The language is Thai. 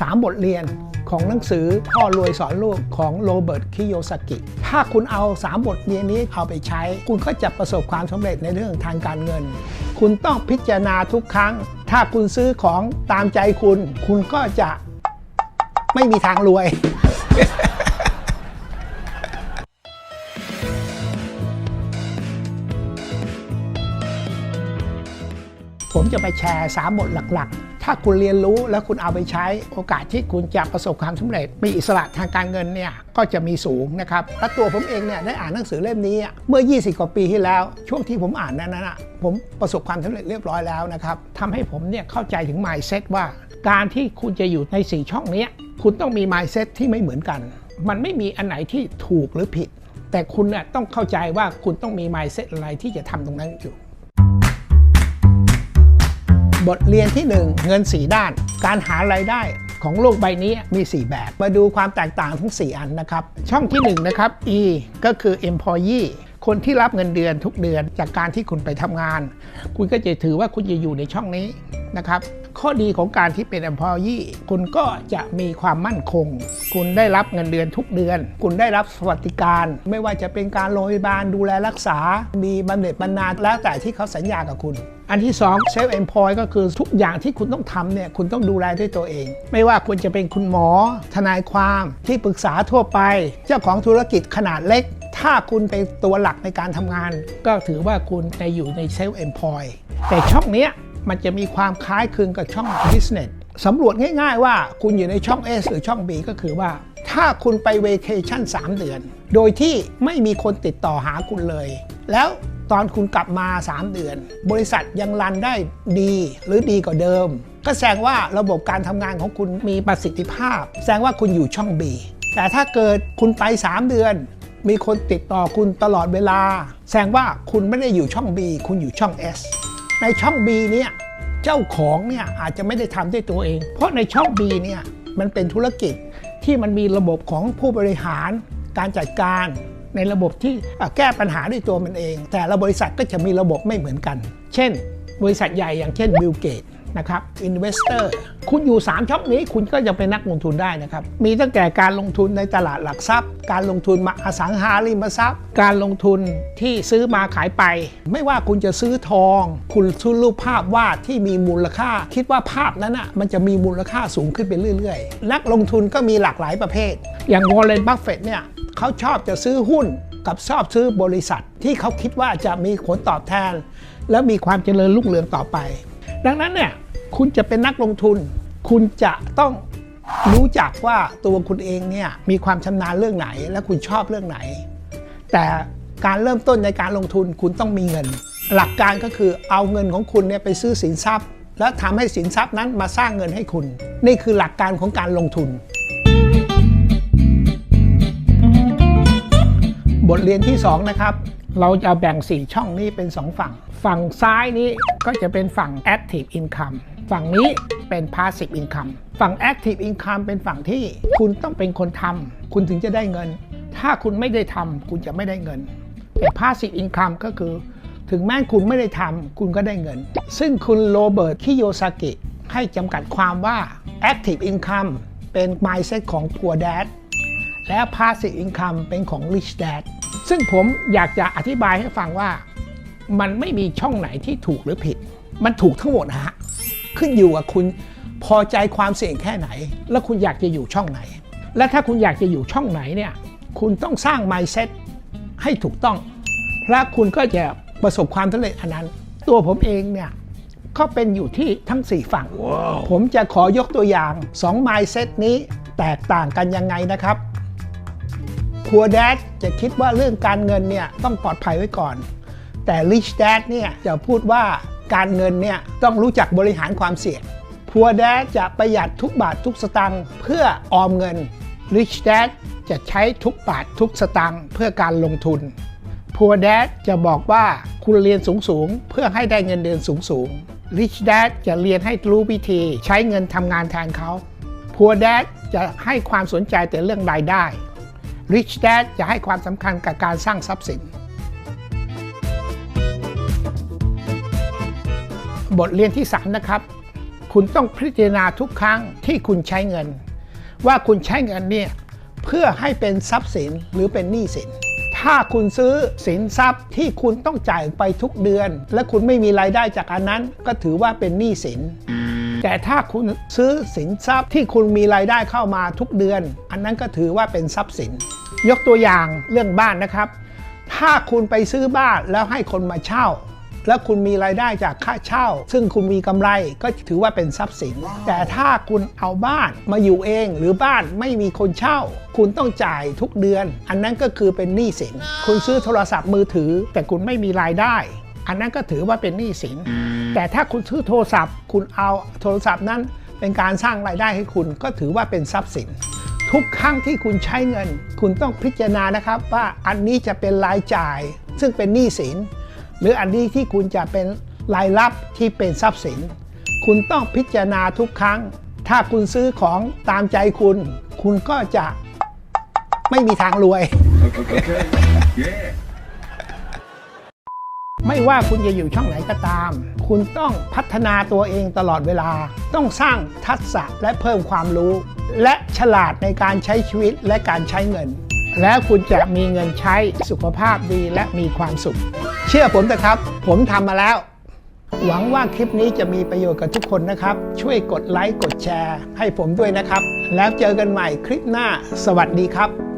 3 บทเรียนของหนังสือพ่อรวยสอนลูกของโรเบิร์ตคิโยสกิ ถ้าคุณเอา 3 บทเรียนนี้เอาไปใช้ คุณก็จะประสบความสำเร็จในเรื่องทางการเงิน คุณต้องพิจารณาทุกครั้ง ถ้าคุณซื้อของตามใจคุณ คุณก็จะไม่มีทางรวยผมจะไปแชร์ 3 บทหลักๆ ถ้าคุณเรียนรู้แล้วคุณเอาไปใช้โอกาสที่คุณจะประสบความสำเร็จ มีอิสระทางการเงินเนี่ยก็จะมีสูงนะครับและตัวผมเองเนี่ยได้อ่านหนังสือเล่มนี้เมื่อ 20 กว่าปีที่แล้ว ช่วงที่ผมอ่านนั้นนะผมประสบความสำเร็จเรียบร้อยแล้วนะครับทำให้ผมเนี่ยเข้าใจถึง mindset ว่า การที่คุณจะอยู่ใน 4 ช่องนี้คุณต้องมี mindset ที่ไม่เหมือนกัน มันไม่มีอันไหนที่ถูกหรือผิด แต่คุณเนี่ยต้องเข้าใจว่าคุณต้องมี mindset อะไรที่จะทำตรงนั้นอยู่ บทเรียนที่ 1 เงิน 4 ด้าน การหารายได้ของโลกใบนี้มี 4 แบบ มาดูความแตกต่างทั้ง 4 อันนะครับ ช่องที่ 1 นะครับ E ก็คือ employee คนที่รับเงินเดือนทุกเดือนจากการที่คุณไปทำงาน คุณก็จะถือว่าคุณจะอยู่ในช่องนี้นะครับ ข้อดีของการที่เป็น employee คุณก็จะมีความมั่นคง คุณได้รับเงินเดือนทุกเดือน คุณได้รับสวัสดิการ ไม่ว่าจะเป็นการโรงพยาบาลดูแลรักษา มีบำเหน็จบำนาแล้วแต่ที่เขาสัญญากับคุณ อันที่2 self employ ก็คือทุกอย่างที่คุณต้องทำเนี่ยคุณต้องดูแลด้วยตัวเอง ไม่ว่าคุณจะเป็นคุณหมอ ทนายความที่ปรึกษาทั่วไป เจ้าของธุรกิจขนาดเล็ก ถ้าคุณเป็นตัวหลักในการทำงาน ก็ถือว่าคุณในอยู่ใน self employ แต่ช่องนี้มันจะมีความคล้ายคลึงกับช่อง business สำรวจง่ายๆว่าคุณอยู่ในช่อง S หรือช่อง B ก็คือว่า ถ้าคุณไป vacation 3เดือน โดยที่ไม่มีคนติดต่อหาคุณเลย แล้ว ตอนคุณกลับมา 3 เดือน บริษัทยังรันได้ดีหรือดีกว่าเดิม ก็แสดงว่าระบบการทำงานของคุณมีประสิทธิภาพ แสดงว่าคุณอยู่ช่อง B แต่ถ้าเกิดคุณไป 3 เดือน มีคนติดต่อคุณตลอดเวลา แสดงว่าคุณไม่ได้อยู่ช่อง B คุณอยู่ช่อง S ในช่อง B เนี่ยเจ้าของเนี่ยอาจจะไม่ได้ทำด้วยตัวเอง เพราะในช่อง B เนี่ยมันเป็นธุรกิจที่มันมีระบบของผู้บริหาร การจัดการ ในระบบที่แก้ปัญหาด้วยตัวมันเอง แต่ละบริษัทก็จะมีระบบไม่เหมือนกัน เช่น บริษัทใหญ่อย่างเช่นบิลเกตนะครับอินเวสเตอร์คุณอยู่ 3ช่องนี้คุณก็ยังเป็นนักลงทุนได้นะครับ มีตั้งแต่การลงทุนในตลาดหลักทรัพย์ การลงทุนมาอสังหาริมทรัพย์ การลงทุนที่ซื้อมาขายไป ไม่ว่าคุณจะซื้อทอง คุณซื้อรูปภาพวาดที่มีมูลค่า คิดว่าภาพนั้นอะมันจะมีมูลค่าสูงขึ้นไปเรื่อย ๆ นักลงทุนก็มีหลากหลายประเภท อย่างวอร์เรนบัฟเฟตเนี่ย เขาชอบจะซื้อหุ้นกับชอบซื้อบริษัท ที่เขาคิดว่าจะมีผลตอบแทน และมีความเจริญรุ่งเรืองต่อไป ดังนั้นเนี่ยคุณจะเป็นนักลงทุน คุณจะต้องรู้จักว่าตัวคุณเองเนี่ยมีความชำนาญเรื่องไหน และคุณชอบเรื่องไหน แต่การเริ่มต้นในการลงทุนคุณต้องมีเงิน หลักการก็คือเอาเงินของคุณเนี่ยไปซื้อสินทรัพย์ แล้วทำให้สินทรัพย์นั้นมาสร้างเงินให้คุณ นี่คือหลักการของการลงทุน บทเรียนที่ 2 นะครับ เราจะแบ่ง 4 ช่องนี้เป็น 2 ฝั่ง ฝั่งซ้ายนี้ก็จะเป็นฝั่ง active income ฝั่งนี้เป็น passive income ฝั่ง active income เป็นฝั่งที่คุณต้องเป็นคนทำคุณถึงจะได้เงิน ถ้าคุณไม่ได้ทำคุณจะไม่ได้เงิน แต่ passive income ก็คือ ถึงแม้คุณไม่ได้ทำคุณก็ได้เงิน ซึ่งคุณโรเบิร์ตคิโยซากิให้จำกัดความว่า active income เป็น mindset ของ poor dad และ passive income เป็นของ rich dad ซึ่งผมอยากจะอธิบายให้ฟังว่า มันไม่มีช่องไหนที่ถูกหรือผิด มันถูกทั้งหมดนะฮะขึ้นอยู่กับคุณพอใจความเสี่ยงแค่ไหน แล้วคุณอยากจะอยู่ช่องไหน และถ้าคุณอยากจะอยู่ช่องไหนเนี่ยคุณต้องสร้าง mindset ให้ถูกต้อง และคุณก็จะประสบความสำเร็จอันนั้น ตัวผมเองเนี่ยก็เป็นอยู่ที่ทั้ง 4 ฝั่งผมจะขอยกตัวอย่าง 2 mindset นี้แตกต่างกันยังไงนะครับ พัว Dad จะคิดว่าเรื่องการเงินเนี่ยต้องปลอดภัยไว้ก่อน แต่ Rich Dad เนี่ยจะพูดว่าการเงินเนี่ยต้องรู้จักบริหารความเสี่ยงพัว Dad จะประหยัดทุกบาททุกสตางค์เพื่อออมเงิน Rich Dad จะใช้ทุกบาททุกสตางค์เพื่อการลงทุนพัว Dad จะบอกว่าคุณเรียนสูงๆ เพื่อให้ได้เงินเดือนสูงๆ Rich Dad จะเรียนให้รู้วิธีใช้เงินทำงานแทนเขาพัว Dad จะให้ความสนใจแต่เรื่องรายได้ Rich Dad จะให้ความสำคัญกับการสร้างทรัพย์สิน บทเรียนที่ 3 นะครับ คุณต้องพิจารณาทุกครั้งที่คุณใช้เงิน ว่าคุณใช้เงินเนี่ยเพื่อให้เป็นทรัพย์สินหรือเป็นหนี้สิน ถ้าคุณซื้อสินทรัพย์ที่คุณต้องจ่ายไปทุกเดือน และคุณไม่มีรายได้จากอันนั้น ก็ถือว่าเป็นหนี้สินแต่ถ้าคุณซื้อสินทรัพย์ที่คุณมีรายได้เข้ามาทุกเดือน อันนั้นก็ถือว่าเป็นทรัพย์สิน ยกตัวอย่างเรื่องบ้านนะครับ ถ้าคุณไปซื้อบ้านแล้วให้คนมาเช่า แล้วคุณมีรายได้จากค่าเช่า ซึ่งคุณมีกำไรก็ถือว่าเป็นทรัพย์สิน แต่ถ้าคุณเอาบ้านมาอยู่เองหรือบ้านไม่มีคนเช่า คุณต้องจ่ายทุกเดือน อันนั้นก็คือเป็นหนี้สิน คุณซื้อโทรศัพท์มือถือ แต่คุณไม่มีรายได้ อันนั้นก็ถือว่าเป็นหนี้สิน แต่ถ้าคุณซื้อโทรศัพท์ คุณเอาโทรศัพท์นั้นเป็นการสร้างรายได้ให้คุณก็ถือว่าเป็นทรัพย์สิน ทุกครั้งที่คุณใช้เงิน คุณต้องพิจารณานะครับว่าอันนี้จะเป็นรายจ่าย ซึ่งเป็นหนี้สิน หรืออันนี้ที่คุณจะเป็นรายรับที่เป็นทรัพย์สิน คุณต้องพิจารณาทุกครั้ง ถ้าคุณซื้อของตามใจคุณ คุณก็จะไม่มีทางรวย Okay. Yeah. ไม่ว่าคุณจะอยู่ช่องไหนก็ตาม คุณต้องพัฒนาตัวเองตลอดเวลา ต้องสร้างทักษะและเพิ่มความรู้ และฉลาดในการใช้ชีวิตและการใช้เงิน แล้วคุณจะมีเงินใช้สุขภาพดีและมีความสุข เชื่อผมนะครับ ผมทำมาแล้วหวังว่าคลิปนี้จะมีประโยชน์กับทุกคนนะครับ ช่วยกดไลค์ กดแชร์ ให้ผมด้วยนะครับ แล้วเจอกันใหม่คลิปหน้า สวัสดีครับ